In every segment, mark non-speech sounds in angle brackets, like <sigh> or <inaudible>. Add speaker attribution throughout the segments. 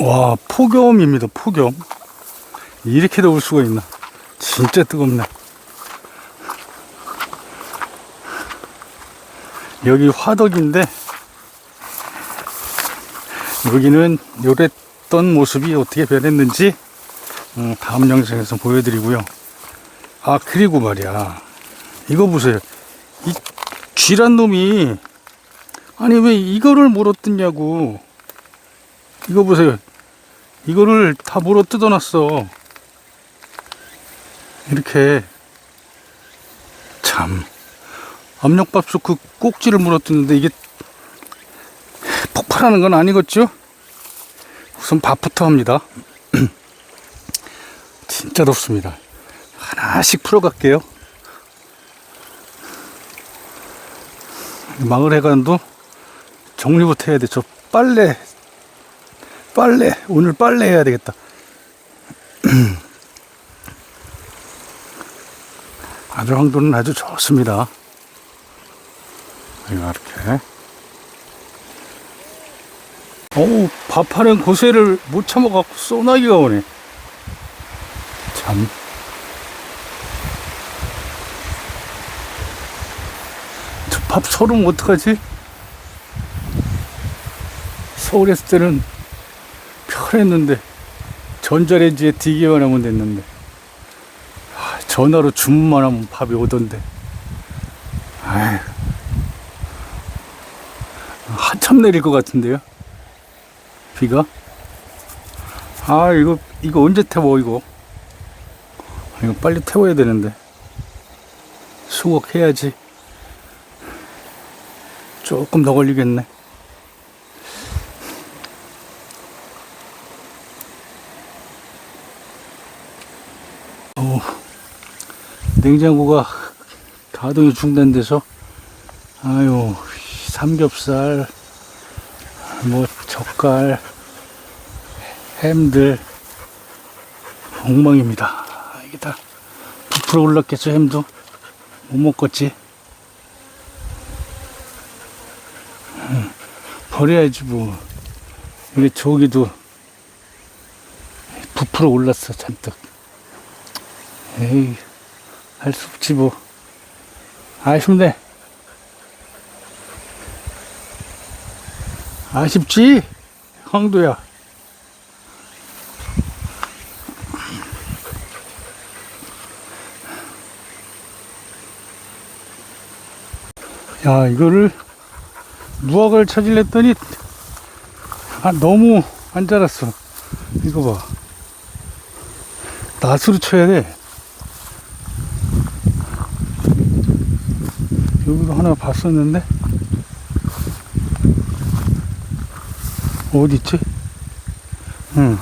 Speaker 1: 와, 폭염입니다, 폭염. 이렇게 더울 수가 있나. 진짜 뜨겁네. 여기 화덕인데, 여기는 요랬던 모습이 어떻게 변했는지, 음, 다음 영상에서 보여드리고요. 아, 그리고 말이야. 이거 보세요. 이 쥐란 놈이, 아니, 왜 이거를 물어뜯냐고. 이거 보세요. 이거를 다 물어 뜯어놨어. 이렇게. 참. 압력밥솥 그 꼭지를 물어 뜯는데 이게 폭발하는 건 아니겠죠? 우선 밥부터 합니다. <clears throat> 진짜 덥습니다. 하나씩 풀어갈게요. 마을 해관도 정리부터 해야 돼. 저 빨래 빨래 오늘 빨래 해야 되겠다. <clears throat> 아주 황도는 아주 좋습니다. 이렇게. 어우 밥하는 고세를 못 참아갖고 소나기가 오네. 참. 저밥 서름 어떡하지? 서울에 있을 때는 편했는데 전자레인지에 디기만 하면 됐는데. 아, 전화로 주문만 하면 밥이 오던데. 아휴. 한참 내릴 것 같은데요? 비가? 아 이거 이거 언제 태워 이거? 이거 빨리 태워야 되는데. 수곡해야지. 조금 더 걸리겠네 어, 냉장고가 가동이 중단돼서 아유 삼겹살 뭐 젓갈 햄들 엉망입니다. 이게 다 부풀어 올랐겠죠 햄도? 못 먹겠지? 음, 버려야지 뭐. 이게 저기도 부풀어 올랐어 잔뜩 에이, 할 수 없지, 뭐. 아쉽네. 아쉽지? 황도야. 야, 이거를 무화과를 찾으려 했더니, 아, 너무 안 자랐어. 이거 봐. 낫으로 쳐야 돼. 여기도 하나 봤었는데? 어디 있지? 응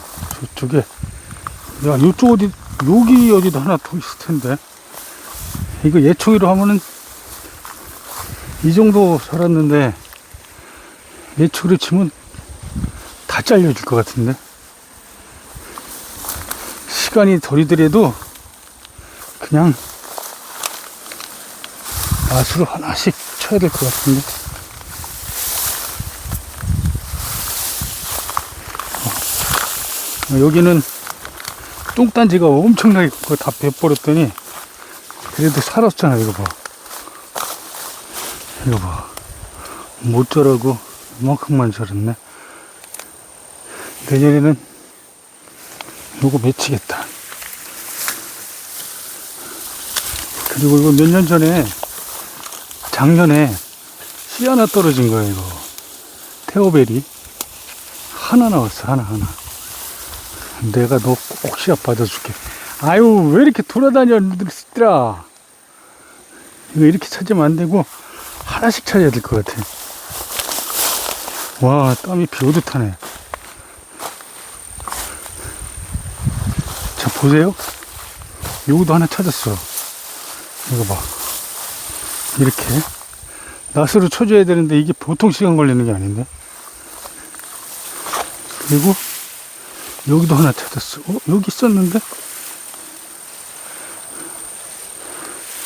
Speaker 1: 저쪽에. 야 이쪽 어디 여기 어디도 하나 더 있을 텐데. 이거 예초기로 하면은 이 정도 자랐는데 예초기로 치면 다 잘려질 것 같은데? 시간이 덜이더라도 그냥 낫으로 하나씩 쳐야 될 것 같은데. 어, 여기는 똥단지가 엄청나게 그거 다 베버렸더니 그래도 살았잖아 이거 봐. 이거 봐. 못 자라고 이만큼만 자랐네. 내년에는 요거 맺히겠다. 그리고 이거 몇 년 전에 작년에 씨 하나 떨어진 거예요, 이거. 테오베리. 하나 나왔어, 하나, 하나. 내가 너꼭 시합 받아줄게. 아유, 왜 이렇게 돌아다녀, 누드리스들아. 이거 이렇게 찾으면 안 되고, 하나씩 찾아야 될 것 같아. 와, 땀이 비 오듯 하네. 자, 보세요. 여기도 하나 찾았어. 이거 봐. 이렇게. 낫으로 쳐줘야 되는데 이게 보통 시간 걸리는 게 아닌데. 그리고 여기도 하나 찾았어. 어? 여기 있었는데?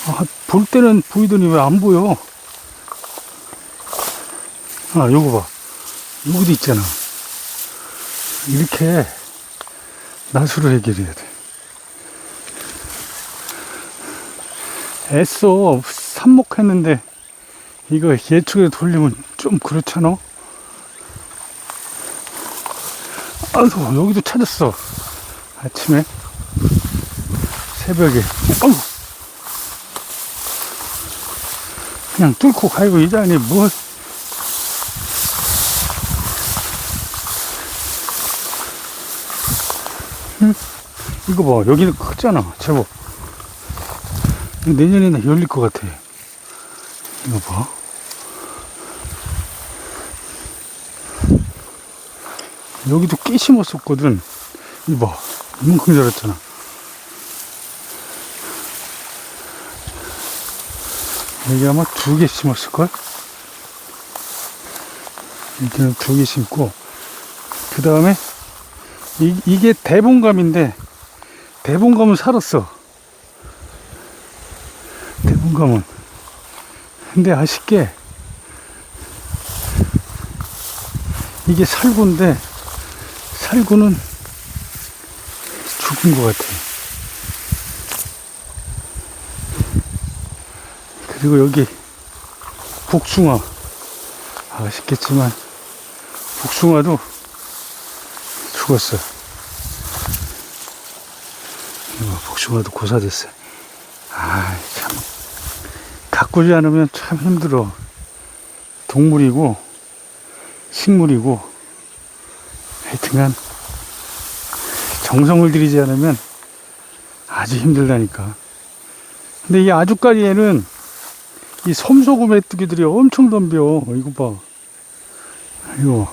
Speaker 1: 아, 볼 때는 보이더니 왜 안 보여? 아 요거 봐. 여기도 있잖아. 이렇게 낫으로 해결해야 돼. 애써 삽목했는데 이거 예측에 돌리면 좀 그렇잖아? 아이고 여기도 찾았어. 아침에 새벽에. 어우 그냥 뚫고 가고 이뭘 응? 이거 봐 여기는 크잖아 제법 내년에는 열릴 것 같아. 이거 봐. 여기도 꽤 심었었거든. 이거 봐. 이만큼 자랐잖아. 여기 아마 두 개 심었을걸? 여기는 두 개 심고. 그 다음에 이, 이게 대봉감인데 대봉감은 살았어 대봉감은 근데 아쉽게 이게 살구인데 살구는 죽은 것 같아 그리고 여기 복숭아. 아쉽겠지만 복숭아도 죽었어 이거 복숭아도 고사됐어 아 참 가꾸지 않으면 참 힘들어. 동물이고 식물이고. 하여튼간 정성을 들이지 않으면 아주 힘들다니까. 근데 이 아주까지에는 이 솜소금 메뚜기들이 엄청 덤벼. 이거 봐. 이거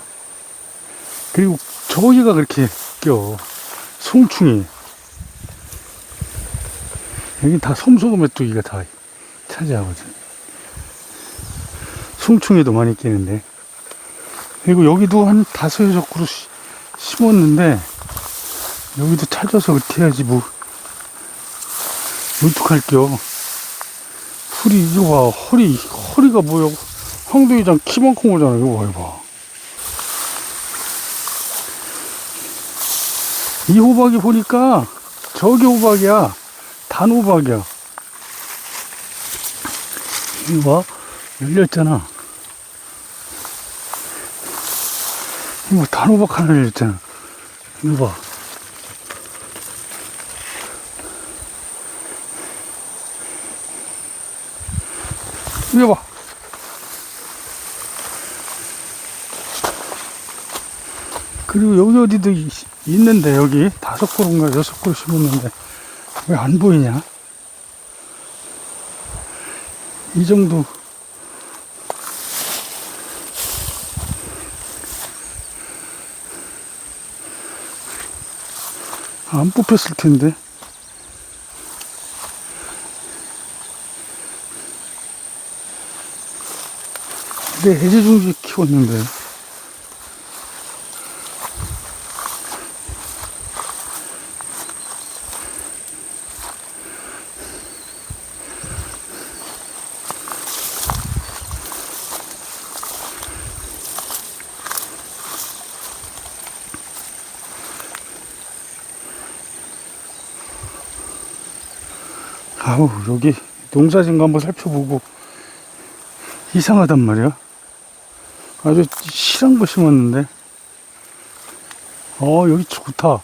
Speaker 1: 그리고 저기가 그렇게 껴. 송충이. 여기 다 솜소금 메뚜기가 다 차지하거든 송충이도 많이 끼는데. 그리고 여기도 한 다섯 여섯 그루 시- 심었는데 여기도 찾아서 어떻게 해야지 뭐. 어떡할게요. 풀이 이거 봐. 허리 허리가 뭐야. 황둥이장 키만큼 오잖아 이거 봐 이거 이 호박이 보니까 저기 호박이야. 단 호박이야. 이거 봐. 열렸잖아 이거 단 호박 하나 열렸잖아 이거 봐 이거 봐. 그리고 여기 어디도 이- 있는데 여기 다섯 그루인가 여섯 그루 심었는데 왜 안 보이냐? 이 정도 안 뽑혔을 텐데. 근데 해제중지 키웠는데 아우 여기 농사진 거 한번 살펴보고 이상하단 말이야. 아주 실한 거 심었는데. 어 여기 좋다.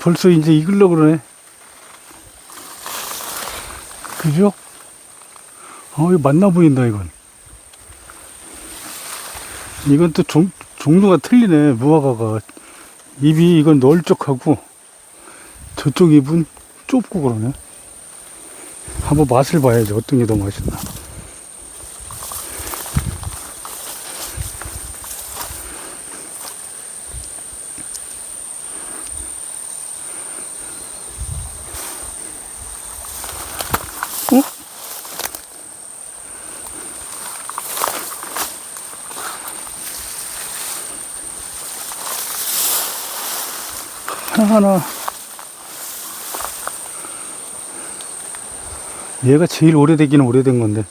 Speaker 1: 벌써 이제 익으려 그러네. 그죠? 어 이거 맞나 보인다 이건. 이건 또 종, 종류가 틀리네 무화과가. 입이 이건 널쩍하고 저쪽 입은 좁고 그러네 한번 맛을 봐야지 어떤 게 더 맛있나 어? 하나 하나 얘가 제일 오래되기는 오래된 건데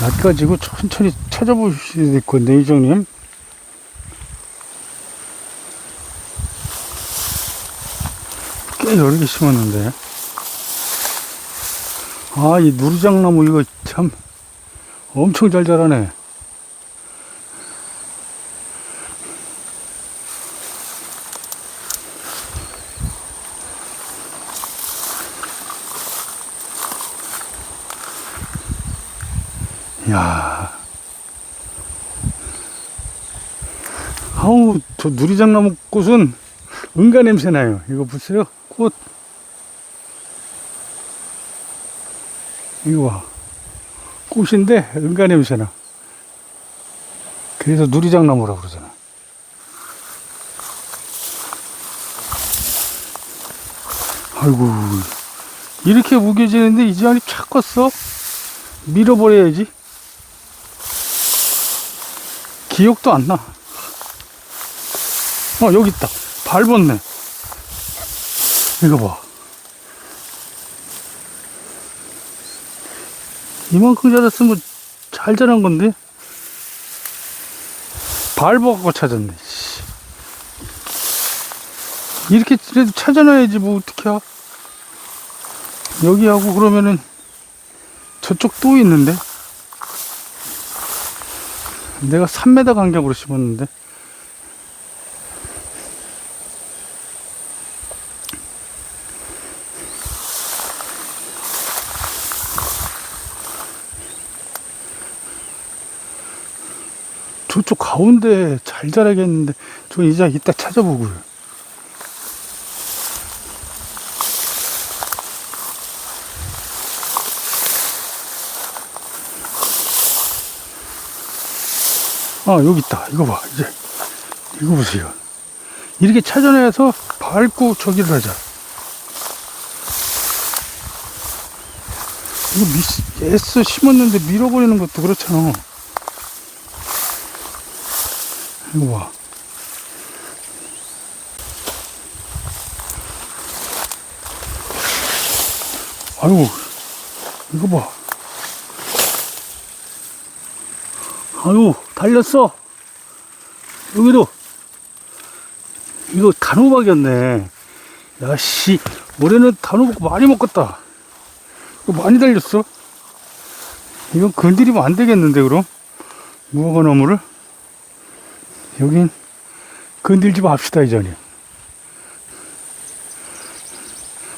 Speaker 1: 낚아지고 천천히 찾아보실 될 건데, 이정님. 꽤 여러 개 심었는데. 아, 이 누리장나무 이거 참 엄청 잘 자라네. 야 아우, 저 누리장나무 꽃은 은가 냄새 나요. 이거 보세요. 꽃. 이거 봐. 꽃인데 은가 냄새 나. 그래서 누리장나무라고 그러잖아. 아이고, 이렇게 무겨지는데 이제 안이 착 껐어? 밀어버려야지. 기억도 안 나. 어, 여기 있다. 밟았네. 이거 봐. 이만큼 자랐으면 잘 자란 건데. 밟아갖고 찾았네. 씨. 이렇게 그래도 찾아놔야지 뭐 어떡해. 여기하고 그러면은 저쪽 또 있는데. 내가 3m 간격으로 심었는데. 저쪽 가운데 잘 자라겠는데, 저 이제 이따 찾아보고요. 아, 여기 있다. 이거 봐. 이제. 이거 보세요. 이렇게 찾아내서 밟고 저기를 하자. 이거 미, 애써 심었는데 밀어버리는 것도 그렇잖아. 이거 봐. 아유, 이거 봐. 아유, 달렸어. 여기도. 이거 단호박이었네. 야, 씨. 올해는 단호박 많이 먹었다. 이거 많이 달렸어. 이건 건드리면 안 되겠는데, 그럼? 무화과 나무를? 여긴 건들지 맙시다, 이전에.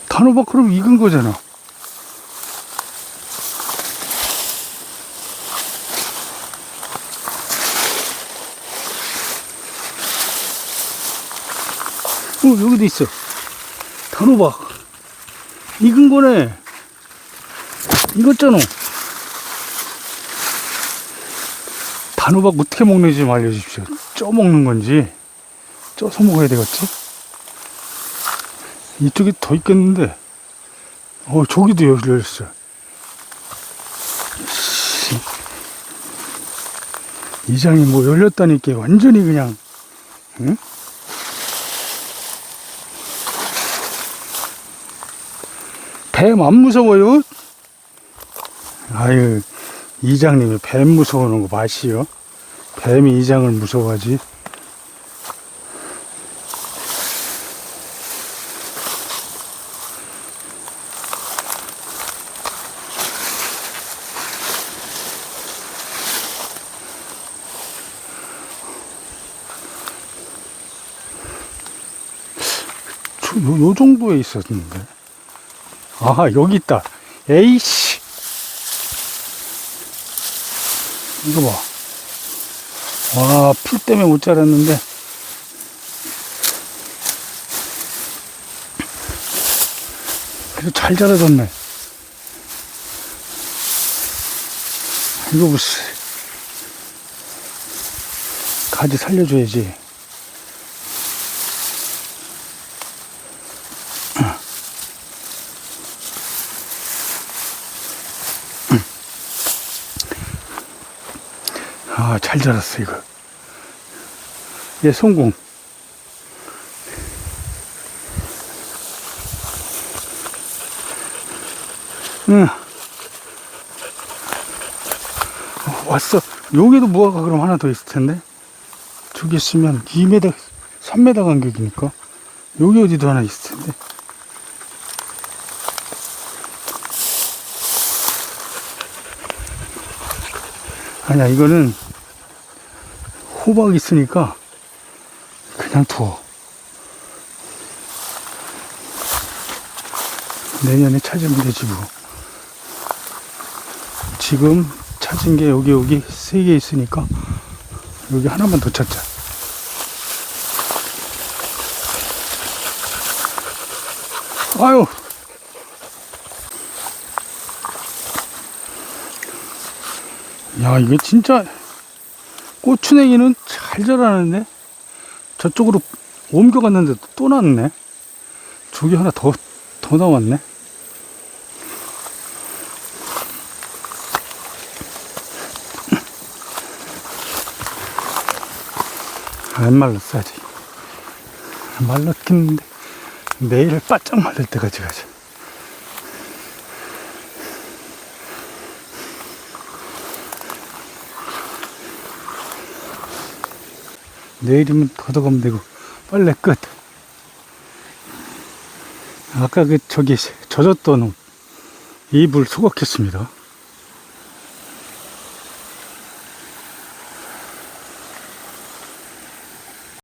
Speaker 1: 단호박 그럼 익은 거잖아. 어, 여기도 있어. 단호박. 익은 거네. 익었잖아. 단호박 어떻게 먹는지 좀 알려주십시오. 쪄 먹는 건지, 쪄서 먹어야 되겠지? 이쪽에 더 있겠는데. 어, 저기도 열렸어. 씨. 이장이 뭐 열렸다니까 완전히 그냥, 응? 뱀 안 무서워요? 아유, 이장님이 뱀 무서워하는 거 마시오. 뱀이 이장을 무서워하지. 저, 요, 요 정도에 있었는데. 아, 여기 있다. 에이씨. 이거 봐. 와, 풀 때문에 못 자랐는데. 그래도 잘 자라졌네. 이거 보세. 가지 살려줘야지. 아, 잘 자랐어, 이거. 얘 성공. 응. 왔어. 여기도 무화과 그럼 하나 더 있을 텐데. 저기 있으면 2m, 3m 간격이니까. 여기 어디도 하나 있을 텐데. 아니야, 이거는 호박 있으니까 그냥 두어. 내년에 찾으면 되지 뭐. 지금 찾은 게 여기 여기 세 개 있으니까 여기 하나만 더 찾자. 아유. 야, 이게 진짜 고추냉이는 잘 자라는데 저쪽으로 옮겨갔는데 또 났네. 저기 하나 더, 더 나왔네. 안 말랐어, 아직. 말랐긴 한데, 내일 바짝 말릴 때까지 가자. 내일이면 걷어가면 되고, 빨래 끝. 아까 그, 저기, 젖었던 옷, 이불 소각했습니다.